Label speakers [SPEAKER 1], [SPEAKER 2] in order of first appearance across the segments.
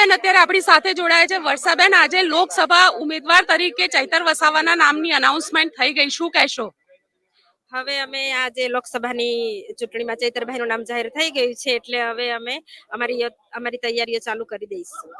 [SPEAKER 1] વર્ષાબેન અત્યારે આપણી સાથે જોડાયા છે. વર્ષાબેન, આજે લોકસભા ઉમેદવાર તરીકે ચૈતર વસાવાના નામની અનાઉન્સમેન્ટ થઈ ગઈ. શું કહેશો?
[SPEAKER 2] હવે અમે આજે લોકસભાની ચૂંટણીમાં ચૈતરભાઈનું નામ જાહેર થઈ ગયું છે એટલે હવે અમે અમારી અમારી તૈયારીઓ ચાલુ કરી દઈશું.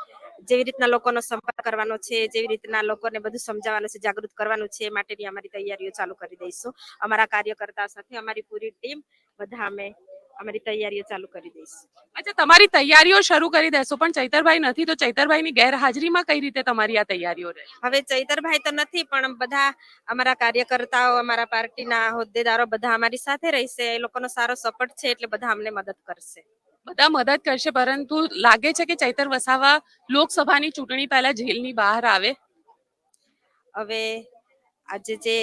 [SPEAKER 2] જેવી રીતના લોકોનો સંપર્ક કરવાનો છે, જેવી રીતના લોકોને બધું સમજાવવાનું છે, જાગૃત કરવાનું છે એ માટેની અમારી તૈયારીઓ ચાલુ કરી દઈશું. અમારા કાર્યકર્તા સાથે અમારી પૂરી ટીમ, બધા અમે અમારી તૈયારીઓ ચાલુ કરી દઈશું.
[SPEAKER 1] અચ્છા તમારી તૈયારીઓ શરૂ કરી દેશો પણ ચૈતરભાઈ નથી તો ચૈતરભાઈની ગેરહાજરીમાં કઈ રીતે તમારી આ તૈયારીઓ રહે?
[SPEAKER 2] હવે ચૈતરભાઈ તો નથી પણ બધા અમારા કાર્યકર્તાઓ અમારા પાર્ટીના હોદ્દેદારો બધા અમારી સાથે રહેશે. એ લોકોનો સારો સપોર્ટ છે એટલે બધા અમને મદદ કરશે.
[SPEAKER 1] બધા મદદ કરશે પરંતુ લાગે છે કે ચૈતર વસાવા લોકસભાની ચૂંટણી પહેલા જેલની બહાર આવે?
[SPEAKER 2] હવે આજે જે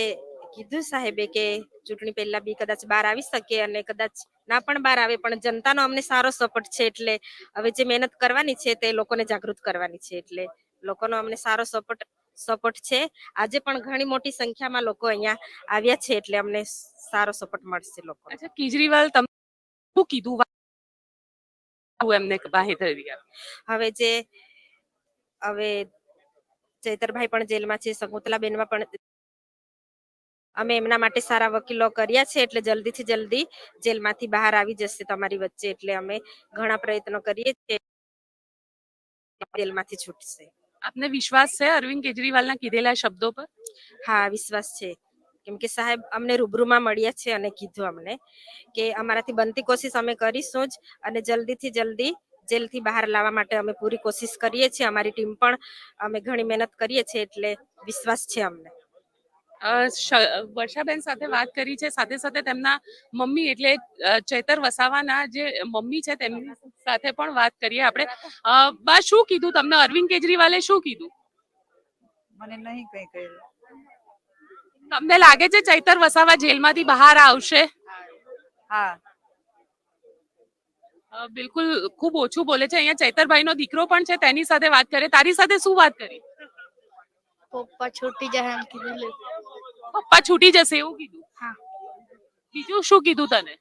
[SPEAKER 2] કીધું સાહેબે કે ચૂંટણી પહેલા બી કદાચ બહાર આવી શકે અને કદાચ ના પણ બહાર આવે પણ જનતાનો અમને સારો સપોર્ટ છે એટલે હવે જે મહેનત કરવાની છે તે લોકોને જાગૃત કરવાની છે એટલે લોકોનો અમને સારો સપોર્ટ સપોર્ટ છે. આજે પણ ઘણી મોટી સંખ્યામાં લોકો અહીંયા આવ્યા છે એટલે અમને સારો સપોર્ટ મળશે લોકો
[SPEAKER 1] અચ્છા કેજરીવાલ તમને શું કીધું? એમને
[SPEAKER 2] હવે જે હવે ચૈતરભાઈ પણ જેલમાં છે શકુંતલાબેનમાં પણ અમે એમના માટે સારા વકીલો કર્યા છે એટલે જલ્દીથી જલ્દી જેલમાંથી બહાર આવી જશે તમારી વચ્ચે એટલે અમે ઘણા પ્રયત્નો કરીએ છીએ. જેલમાંથી છૂટશે.
[SPEAKER 1] આપને વિશ્વાસ છે અરવિંદ કેજરીવાલના કીધેલા શબ્દો પર?
[SPEAKER 2] હા વિશ્વાસ છે. કેમ કે સાહેબ અમને રૂબરૂમાં મળ્યા છે અને કીધું અમને કે અમારાથી બનતી કોશિશ અમે કરીશું જ અને જલ્દીથી જલ્દી જેલથી બહાર લાવવા માટે અમે પૂરી કોશિશ કરીએ છીએ. અમારી ટીમ પણ અમે ઘણી મહેનત કરીએ છીએ એટલે વિશ્વાસ છે અમને.
[SPEAKER 1] વર્ષાબેન સાથે વાત કરી છે. સાથે સાથે તેમના મમ્મી એટલે ચેતર વસાવાના જે મમ્મી છે તેમની સાથે પણ વાત કરીએ આપણે. બા શું કીધું તમને? અરવિંદ કેજરીવાલે શું કીધું?
[SPEAKER 3] મને નહીં કઈ કહ્યું.
[SPEAKER 1] તમને લાગે છે ચૈતર વસાવા જેલમાંથી બહાર આવશે?
[SPEAKER 3] હા.
[SPEAKER 1] બિલકુલ ખૂબ ઓછું બોલે છે. અહીંયા ચૈતરભાઈ નો દીકરો પણ છે તેની સાથે વાત કરે. તારી સાથે શું વાત કરી?
[SPEAKER 4] પપ્પા છૂટી જાય એમ કીધેલું
[SPEAKER 1] પપ્પા છૂટી જશે એવું કીધું.
[SPEAKER 4] હા.
[SPEAKER 1] બીજું શું કીધું તને?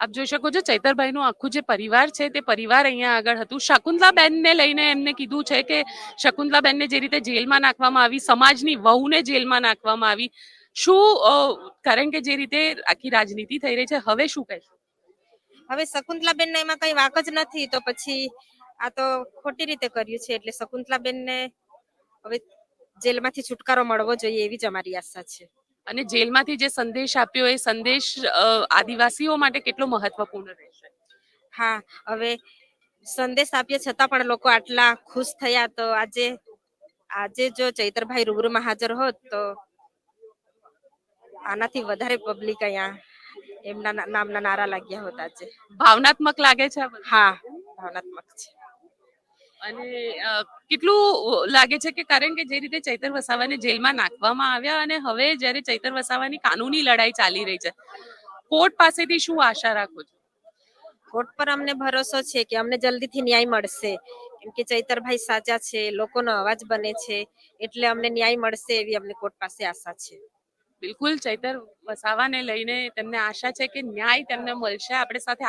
[SPEAKER 1] આપ જોઈ શકો છો ચૈતરભાઈ નું આખું જે પરિવાર છે તે પરિવાર અહીંયા આગળ હતું. શકુંતલાબેન ને લઈને એમને કીધું છે કે શકુંતલાબેન ને જે રીતે જેલમાં નાખવામાં આવી સમાજની વહુને જેલમાં નાખવામાં આવી. શું કારણ કે જે રીતે આખી રાજનીતિ થઈ રહી છે હવે શું કહેશું?
[SPEAKER 2] હવે શકુંતલાબેન ને એમાં કઈ વાક જ નથી તો પછી આ તો ખોટી રીતે કર્યું છે એટલે શકુંતલાબેન ને હવે જેલમાંથી છુટકારો મળવો જોઈએ એવી જ અમારી આશા છે.
[SPEAKER 1] અને જેલમાંથી જે સંદેશ આપ્યો એ સંદેશ આદિવાસીઓ માટે કેટલો મહત્વપૂર્ણ રહેશે?
[SPEAKER 2] હા હવે સંદેશ આપ્યા છતાં પણ લોકો આટલા ખુશ થયા તો આજે આજે જો ચૈતરભાઈ રૂબરૂમાં હાજર હોત તો આનાથી વધારે પબ્લિક અહીંયા એમના નામના નારા લાગ્યા હોત આજે.
[SPEAKER 1] ભાવનાત્મક લાગે છે
[SPEAKER 2] હા ભાવનાત્મક છે.
[SPEAKER 1] અને કેટલું લાગે છે કે કારણ કે જે રીતે ચૈતર વસાવાને જેલમાં નાખવામાં આવ્યા અને હવે જ્યારે ચૈતર વસાવાની કાનૂની લડાઈ ચાલી રહી છે કોર્ટ પાસેથી શું આશા રાખો છો?
[SPEAKER 2] કોર્ટ પર અમને ભરોસો છે કે અમને જલ્દીથી ન્યાય મળશે. કેમ કે ચૈતરભાઈ સાચા છે લોકોનો અવાજ બને છે એટલે અમને ન્યાય મળશે એવી અમને કોર્ટ પાસે આશા છે.
[SPEAKER 1] બિલકુલ ચૈતર વસાવાને લઈને તેમને આશા છે કે ન્યાય તેમને મળશે. આપણે સાથે